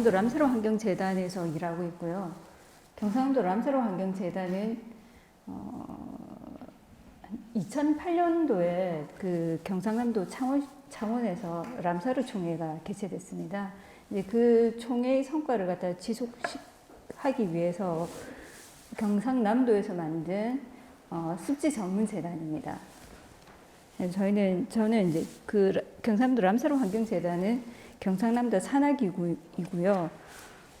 경상남도 람사로 환경재단에서 일하고 있고요. 경상남도 람사로 환경재단은 어, 2008년도에 그 경상남도 창원, 창원에서 람사르 총회가 개최됐습니다. 이제 그 총회의 성과를 갖다 지속하기 위해서 경상남도에서 만든 어, 습지 전문 재단입니다. 저희는 저는 이제 그 라- 경상남도 람사로 환경재단은 경상남도 산하기구이고요.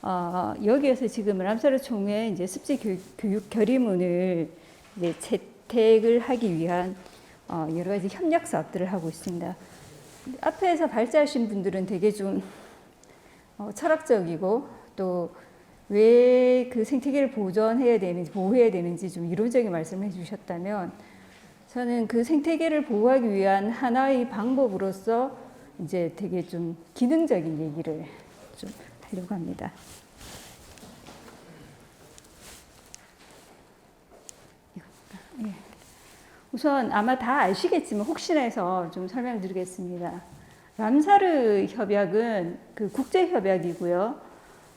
어, 여기에서 지금 람사르 총회 이제 습지 교육, 교육 결의문을 이제 채택을 하기 위한 어, 여러 가지 협력 사업들을 하고 있습니다. 앞에서 발제하신 분들은 되게 좀 어, 철학적이고 또 왜 그 생태계를 보존해야 되는지 보호해야 되는지 좀 이론적인 말씀을 해주셨다면 저는 그 생태계를 보호하기 위한 하나의 방법으로서 이제 되게 좀 기능적인 얘기를 좀 하려고 합니다. 예. 우선 아마 다 아시겠지만 혹시나 해서 좀 설명드리겠습니다. 람사르 협약은 그 국제 협약이고요.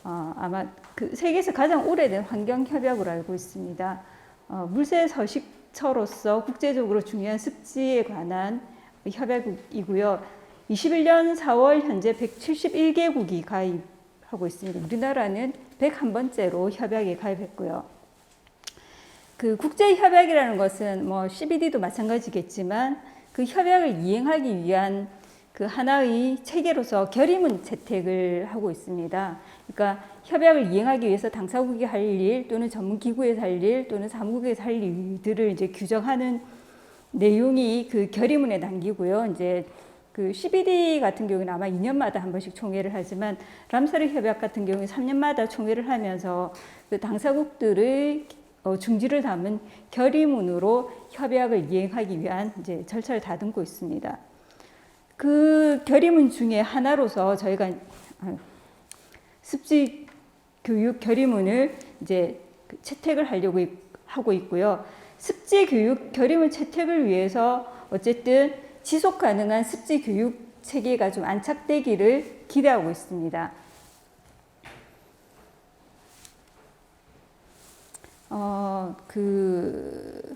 어, 아마 그 세계에서 가장 오래된 환경 협약으로 알고 있습니다. 어, 물세 서식처로서 국제적으로 중요한 습지에 관한 협약이고요. 21년 4월 현재 171개국이 가입하고 있습니다. 우리나라는 101번째로 협약에 가입했고요. 그 국제 협약이라는 것은 뭐 CBD도 마찬가지겠지만 그 협약을 이행하기 위한 그 하나의 체계로서 결의문 채택을 하고 있습니다. 그러니까 협약을 이행하기 위해서 당사국이 할 일 또는 전문 기구에서 할 일 또는 사무국에서 할 일들을 이제 규정하는 내용이 그 결의문에 담기고요. 이제 그 CBD 같은 경우는 아마 2년마다 한 번씩 총회를 하지만 람사르 협약 같은 경우는 3년마다 총회를 하면서 그 당사국들의 어, 중지를 담은 결의문으로 협약을 이행하기 위한 이제 절차를 다듬고 있습니다. 그 결의문 중에 하나로서 저희가 아유, 습지 교육 결의문을 이제 그 채택을 하려고 있- 하고 있고요. 습지 교육 결의문 채택을 위해서 어쨌든 지속 가능한 습지 교육 체계가 좀 안착되기를 기대하고 있습니다. 어, 그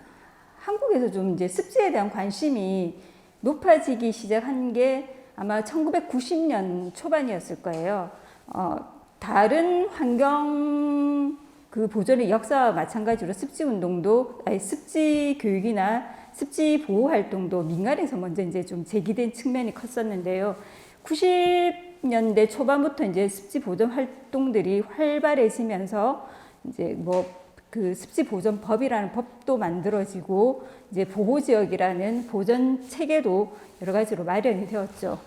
한국에서 좀 이제 습지에 대한 관심이 높아지기 시작한 게 아마 1990년 초반이었을 거예요. 어, 다른 환경 그 보존의 역사와 마찬가지로 습지 운동도 아니 습지 교육이나 습지 보호 활동도 민간에서 먼저 이제 좀 제기된 측면이 컸었는데요. 90년대 초반부터 이제 습지 보존 활동들이 활발해지면서 이제 뭐 그 습지 보존 법이라는 법도 만들어지고 이제 보호 지역이라는 보존 체계도 여러 가지로 마련이 되었죠.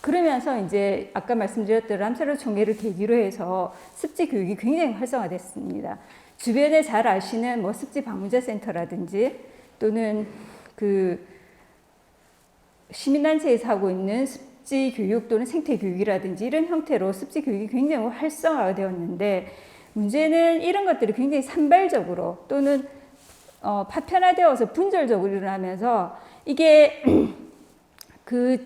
그러면서 이제 아까 말씀드렸던 람사르 총회를 계기로 해서 습지 교육이 굉장히 활성화됐습니다. 주변에 잘 아시는 뭐 습지 방문자 센터라든지 또는 그 시민단체에서 하고 있는 습지 교육 또는 생태 교육이라든지 이런 형태로 습지 교육이 굉장히 활성화가 되었는데 문제는 이런 것들이 굉장히 산발적으로 또는 어, 파편화되어서 분절적으로 일어나면서 이게 그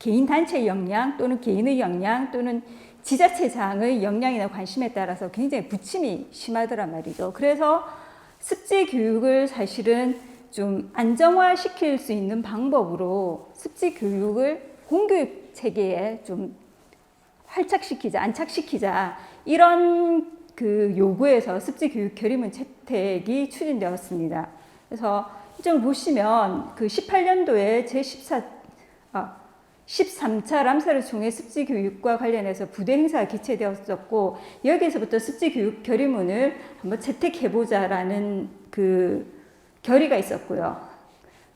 개인 단체의 역량 또는 개인의 역량 또는 지자체장의 역량이나 관심에 따라서 굉장히 부침이 심하더란 말이죠. 그래서 습지 교육을 사실은 좀 안정화시킬 수 있는 방법으로 습지 교육을 공교육 체계에 좀 활착시키자, 안착시키자 이런 그 요구에서 습지 교육 결의문 채택이 추진되었습니다. 그래서 이점을 보시면 그 18년도에 제14 아, 13차 람사르 총회 습지 교육과 관련해서 부대 행사가 개최되었었고 여기에서부터 습지 교육 결의문을 한번 채택해보자라는 그 결의가 있었고요.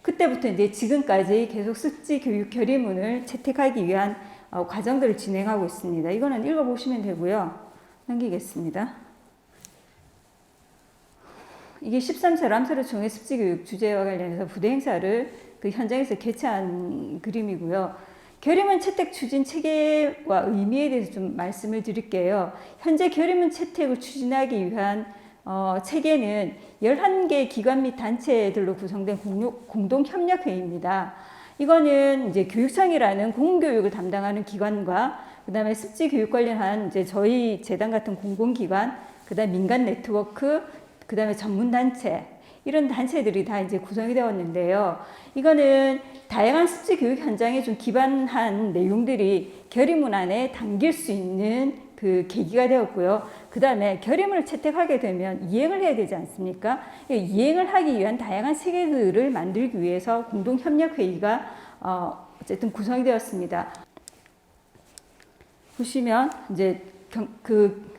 그때부터 이제 지금까지 계속 습지 교육 결의문을 채택하기 위한 어, 과정들을 진행하고 있습니다. 이거는 읽어보시면 되고요. 넘기겠습니다. 이게 13차 람사르 총회 습지 교육 주제와 관련해서 부대 행사를 그 현장에서 개최한 그림이고요. 결의문 채택 추진 체계와 의미에 대해서 좀 말씀을 드릴게요. 현재 결의문 채택을 추진하기 위한 어, 체계는 11개 기관 및 단체들로 구성된 공동협력회의입니다. 이거는 이제 교육청이라는 공교육을 담당하는 기관과 그 다음에 습지 교육 관련한 이제 저희 재단 같은 공공기관, 그 다음 민간 네트워크, 그 다음에 전문 단체 이런 단체들이 다 이제 구성이 되었는데요. 이거는 다양한 습지 교육 현장에 좀 기반한 내용들이 결의문 안에 담길 수 있는 그 계기가 되었고요. 그 다음에 결의문을 채택하게 되면 이행을 해야 되지 않습니까? 이 이행을 하기 위한 다양한 세계들을 만들기 위해서 공동협력회의가 어, 어쨌든 구성이 되었습니다. 보시면 이제 경, 그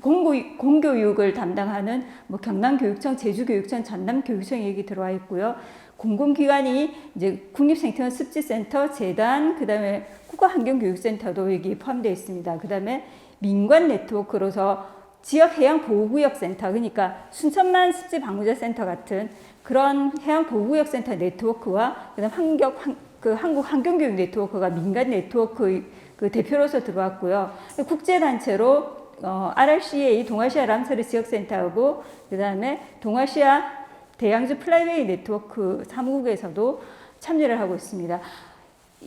공고, 공교육을 담당하는 뭐 경남교육청, 제주교육청, 전남교육청 얘기 들어와 있고요. 공공기관이 이제 국립생태원 습지센터, 재단, 그 다음에 국가환경교육센터도 여기 포함되어 있습니다. 그 다음에 민관 네트워크로서 지역 해양 보호구역 센터, 그러니까 순천만 습지 방문자 센터 같은 그런 해양 보호구역 센터 네트워크와 그다음 환경 환, 그 한국 환경교육 네트워크가 민간 네트워크 그 대표로서 들어왔고요. 국제 단체로 어, RRCA 동아시아 람사르 지역센터하고 그다음에 동아시아 대양주 플라이웨이 네트워크 사무국에서도 참여를 하고 있습니다.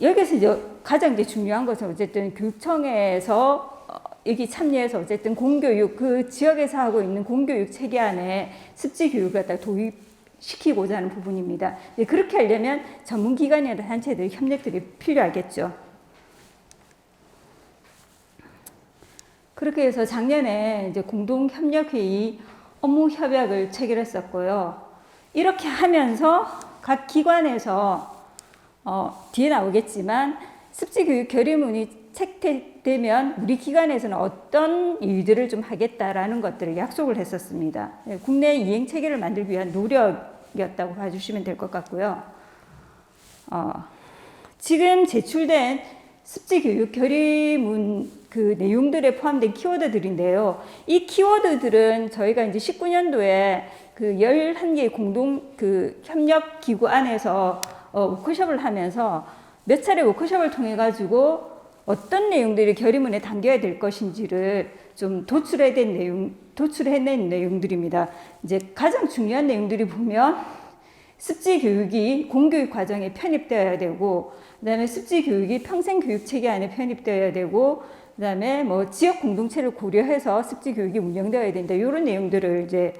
여기서 이제 가장 이제 중요한 것은 어쨌든 교육청에서 어, 여기 참여해서 어쨌든 공교육 그 지역에서 하고 있는 공교육 체계 안에 습지 교육을 갖다 도입시키고자 하는 부분입니다. 네, 그렇게 하려면 전문기관이나 단체들 협력들이 필요하겠죠. 그렇게 해서 작년에 이제 공동협력회의 업무 협약을 체결했었고요. 이렇게 하면서 각 기관에서 어, 뒤에 나오겠지만 습지교육 결의문이 채택되면 우리 기관에서는 어떤 일들을 좀 하겠다라는 것들을 약속을 했었습니다. 네, 국내 이행 체계를 만들기 위한 노력이었다고 봐주시면 될 것 같고요. 어, 지금 제출된 습지교육 결의문 그 내용들에 포함된 키워드들인데요. 이 키워드들은 저희가 이제 19년도에 그 11개 공동 그 협력 기구 안에서 어, 워크숍을 하면서 몇 차례 워크숍을 통해 가지고 어떤 내용들이 결의문에 담겨야 될 것인지를 좀 도출해낸 내용, 도출해낸 내용들입니다. 이제 가장 중요한 내용들이 보면 습지 교육이 공교육 과정에 편입되어야 되고, 그 다음에 습지 교육이 평생 교육 체계 안에 편입되어야 되고, 그다음에 뭐 지역 공동체를 고려해서 습지 교육이 운영되어야 된다. 이런 내용들을 이제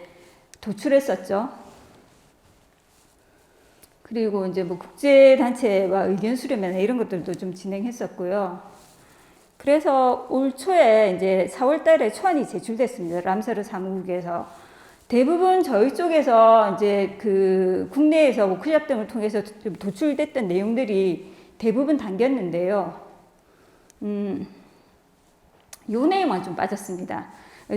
도출했었죠. 그리고 이제 뭐 국제 단체와 의견 수렴이나 이런 것들도 좀 진행했었고요. 그래서 올 초에 이제 4월 달에 초안이 제출됐습니다. 람사르 사무국에서. 대부분 저희 쪽에서 이제 그 국내에서 워크샵 등을 통해서 도출됐던 내용들이 대부분 담겼는데요. 음, 요 내용만 좀 빠졌습니다.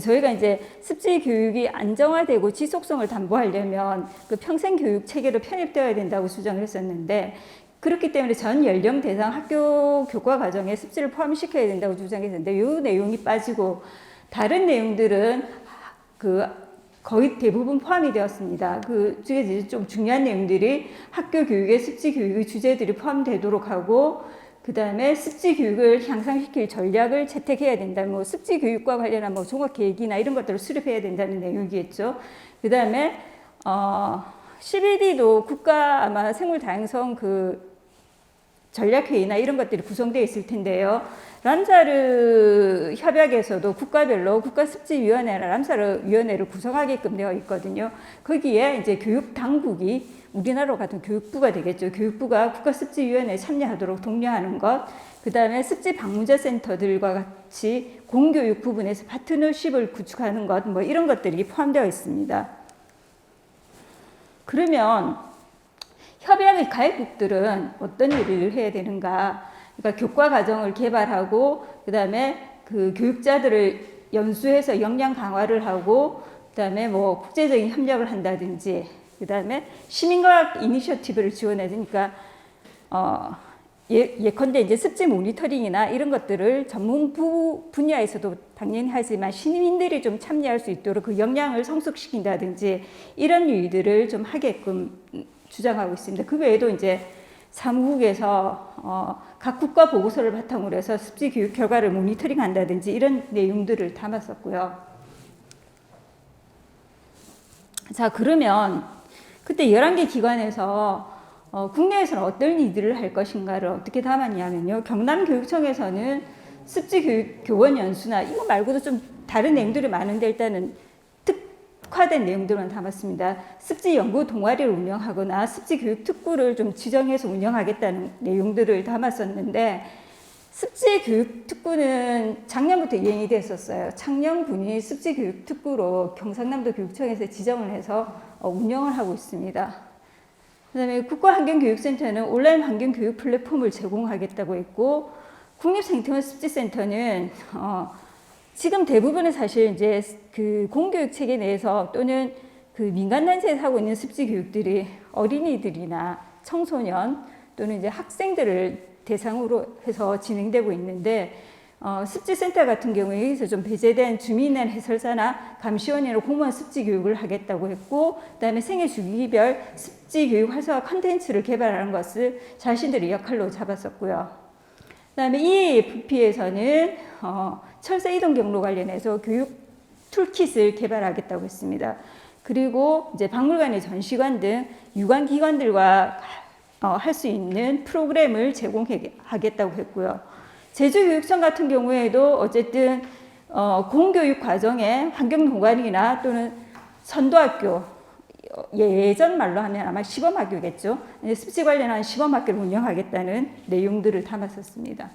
저희가 이제 습지 교육이 안정화되고 지속성을 담보하려면 그 평생 교육 체계로 편입되어야 된다고 주장을 했었는데 그렇기 때문에 전 연령 대상 학교 교과 과정에 습지를 포함시켜야 된다고 주장했는데 이 내용이 빠지고 다른 내용들은 그 거의 대부분 포함이 되었습니다. 그 중에 좀 중요한 내용들이 학교 교육의 습지 교육의 주제들이 포함되도록 하고 그 다음에 습지 교육을 향상시킬 전략을 채택해야 된다. 뭐 습지 교육과 관련한 뭐 종합 계획이나 이런 것들을 수립해야 된다는 내용이겠죠. 그 다음에 어, CBD도 국가 아마 생물 다양성 그 전략회의나 이런 것들이 구성되어 있을 텐데요. 람사르 협약에서도 국가별로 국가습지위원회나 람사르 위원회를 구성하게끔 되어 있거든요. 거기에 이제 교육 당국이 우리나라로 같은 교육부가 되겠죠. 교육부가 국가습지위원회에 참여하도록 독려하는 것, 그 다음에 습지 방문자 센터들과 같이 공교육 부분에서 파트너십을 구축하는 것, 뭐 이런 것들이 포함되어 있습니다. 그러면 협약의 가입국들은 어떤 일을 해야 되는가? 그러니까 교과 과정을 개발하고 그다음에 그 교육자들을 연수해서 역량 강화를 하고 그다음에 뭐 국제적인 협력을 한다든지 그다음에 시민과학 이니셔티브를 지원해 주니까 어 예, 예컨대 이제 습지 모니터링이나 이런 것들을 전문부 분야에서도 당연히 하지만 시민들이 좀 참여할 수 있도록 그 역량을 성숙시킨다든지 이런 일들을 좀 하게끔 주장하고 있습니다. 그 외에도 이제 사무국에서 어, 각 국가 보고서를 바탕으로 해서 습지 교육 결과를 모니터링 한다든지 이런 내용들을 담았었고요. 자, 그러면 그때 11개 기관에서 어, 국내에서는 어떤 일들을 할 것인가를 어떻게 담았냐면요. 경남교육청에서는 습지 교육 교원 연수나 이거 말고도 좀 다른 내용들이 많은데 일단은 특화된 내용들만 담았습니다. 습지 연구 동아리를 운영하거나 습지 교육 특구를 좀 지정해서 운영하겠다는 내용들을 담았었는데 습지 교육 특구는 작년부터 이행이 됐었어요. 창녕군이 습지 교육 특구로 경상남도 교육청에서 지정을 해서 어, 운영을 하고 있습니다. 그다음에 국가환경교육센터는 온라인 환경교육 플랫폼을 제공하겠다고 했고 국립생태원 습지센터는 어, 지금 대부분의 사실 이제 그 공교육 체계 내에서 또는 그 민간 단체에서 하고 있는 습지 교육들이 어린이들이나 청소년 또는 이제 학생들을 대상으로 해서 진행되고 있는데 어, 습지센터 같은 경우에 여기서 좀 배제된 주민난 해설사나 감시원이나 공무원 습지 교육을 하겠다고 했고 그다음에 생애 주기별 습지 교육 활성화 컨텐츠를 개발하는 것을 자신들의 역할로 잡았었고요. 그다음에 EAFP에서는 어, 철새 이동 경로 관련해서 교육 툴킷을 개발하겠다고 했습니다. 그리고 이제 박물관의 전시관 등 유관 기관들과 어, 할수 있는 프로그램을 제공하겠다고 했고요. 제주교육청 같은 경우에도 어쨌든 어, 공교육 과정에 환경동아리나 또는 선도학교 예전 말로 하면 아마 시범학교겠죠. 습지 관련한 시범학교를 운영하겠다는 내용들을 담았었습니다.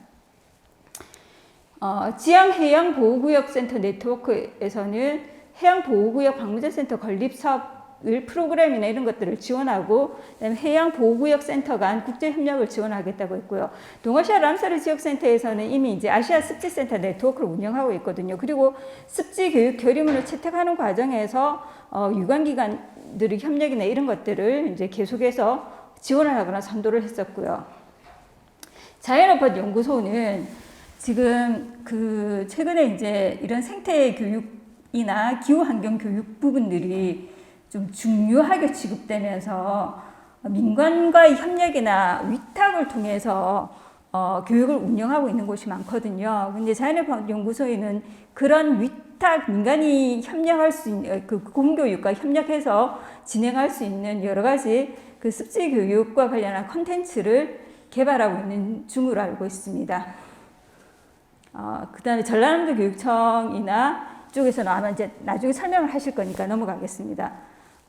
어, 지양해양보호구역센터 네트워크에서는 해양보호구역 방문제센터 건립 사업을 프로그램이나 이런 것들을 지원하고 해양보호구역센터 간 국제협력을 지원하겠다고 했고요. 동아시아 람사르 지역센터에서는 이미 이제 아시아 습지센터 네트워크를 운영하고 있거든요. 그리고 습지 교육 결의문을 채택하는 과정에서 어, 유관기관들의 협력이나 이런 것들을 이제 계속해서 지원을 하거나 선도를 했었고요. 자연어법 연구소는 지금 그 최근에 이제 이런 생태 교육이나 기후 환경 교육 부분들이 좀 중요하게 취급되면서 민간과의 협력이나 위탁을 통해서 어, 교육을 운영하고 있는 곳이 많거든요. 근데 자연의법 연구소에는 그런 위탁 민간이 협력할 수 있는 그 공교육과 협력해서 진행할 수 있는 여러 가지 그 습지 교육과 관련한 컨텐츠를 개발하고 있는 중으로 알고 있습니다. 어, 그 다음에 전라남도 교육청이나 쪽에서는 아마 이제 나중에 설명을 하실 거니까 넘어가겠습니다.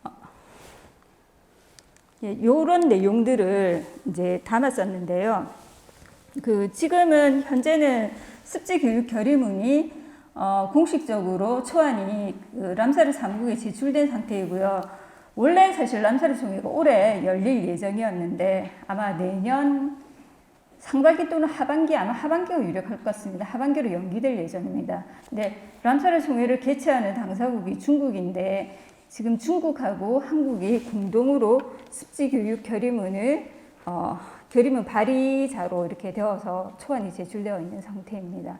어, 예, 내용들을 이제 담았었는데요. 그 지금은 현재는 습지 교육 결의문이 어, 공식적으로 초안이 그 람사르 3국에 제출된 상태이고요. 원래 사실 람사르 총회가 올해 열릴 예정이었는데 아마 내년 상반기 또는 하반기 아마 하반기가 유력할 것 같습니다. 하반기로 연기될 예정입니다. 근데 람사르 총회를 개최하는 당사국이 중국인데 지금 중국하고 한국이 공동으로 습지 교육 결의문을 어, 결의문 발의자로 이렇게 되어서 초안이 제출되어 있는 상태입니다.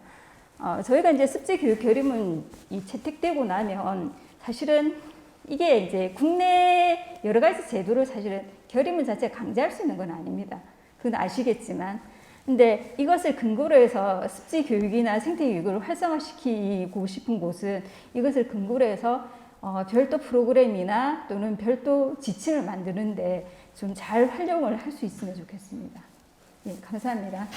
어, 저희가 이제 습지 교육 결의문이 채택되고 나면 사실은 이게 이제 국내 여러 가지 제도를 사실은 결의문 자체 강제할 수 있는 건 아닙니다. 그건 아시겠지만. 근데 이것을 근거로 해서 습지 교육이나 생태 교육을 활성화시키고 싶은 곳은 이것을 근거로 해서 어, 별도 프로그램이나 또는 별도 지침을 만드는데 좀 잘 활용을 할 수 있으면 좋겠습니다. 예, 감사합니다.